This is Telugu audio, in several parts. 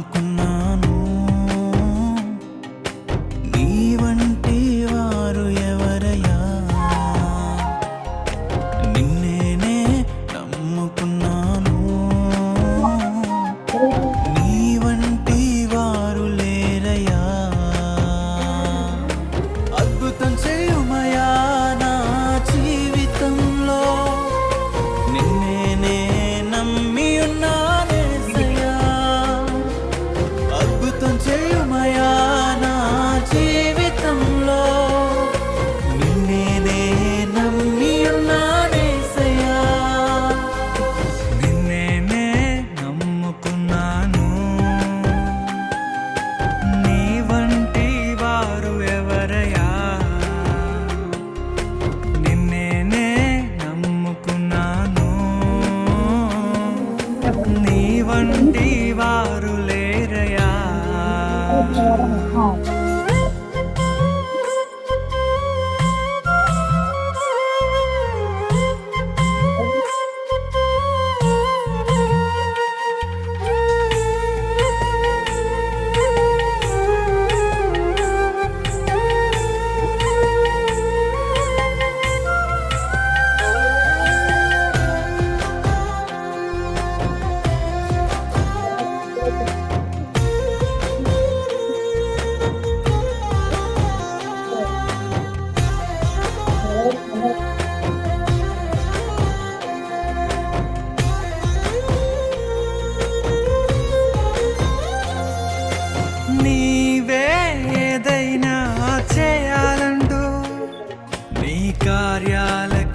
నమ్ముకున్నాను వంటి వారు లేరయా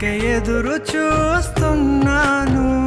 ఎదురు చూస్తున్నాను.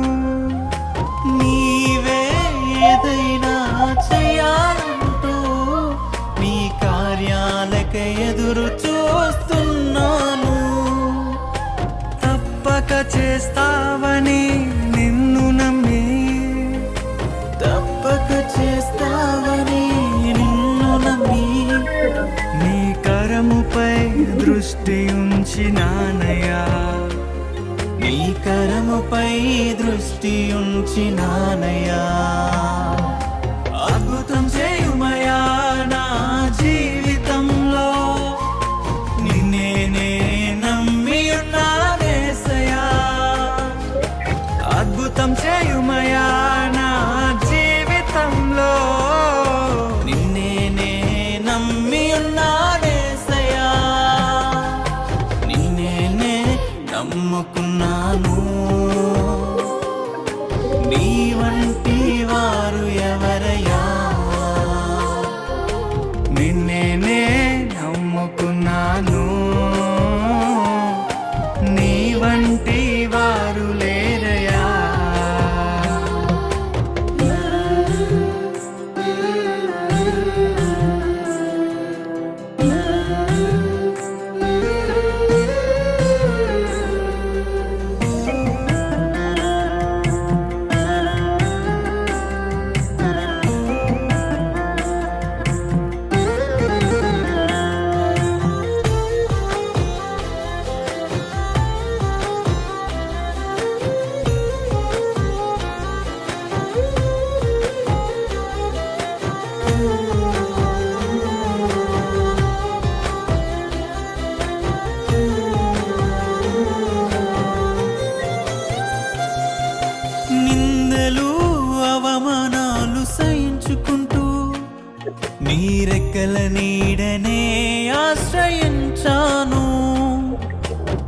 పై దృష్టి ఉంచినానయ్యా. అద్భుతం చేయుమయా నా జీవితంలో. నిన్నేనే నమ్మి ఉన్నానేసయా అద్భుతం చేయుమయా నా జీవితంలో. నిన్నేనే నమ్మి ఉన్నానేసయా నిన్నేనే నమ్ముకున్నాను. నీ వంటి వారు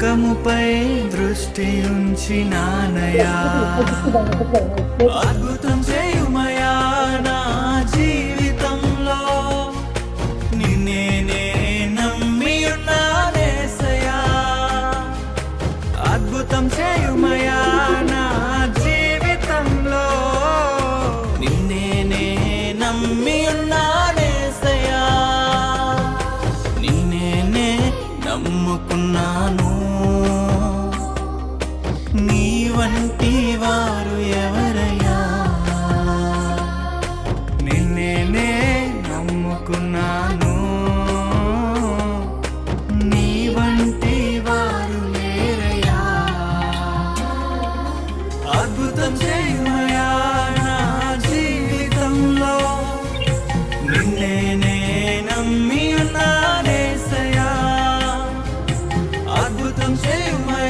లోకముపై దృష్టి ఉంచి నానయా. అద్భుతం చేయుమయా నా జీవితంలో. నిన్నేనే నమ్మి ఉన్నానేసయా అద్భుతం చేయుమయా నా అద్భుతం చేయమయా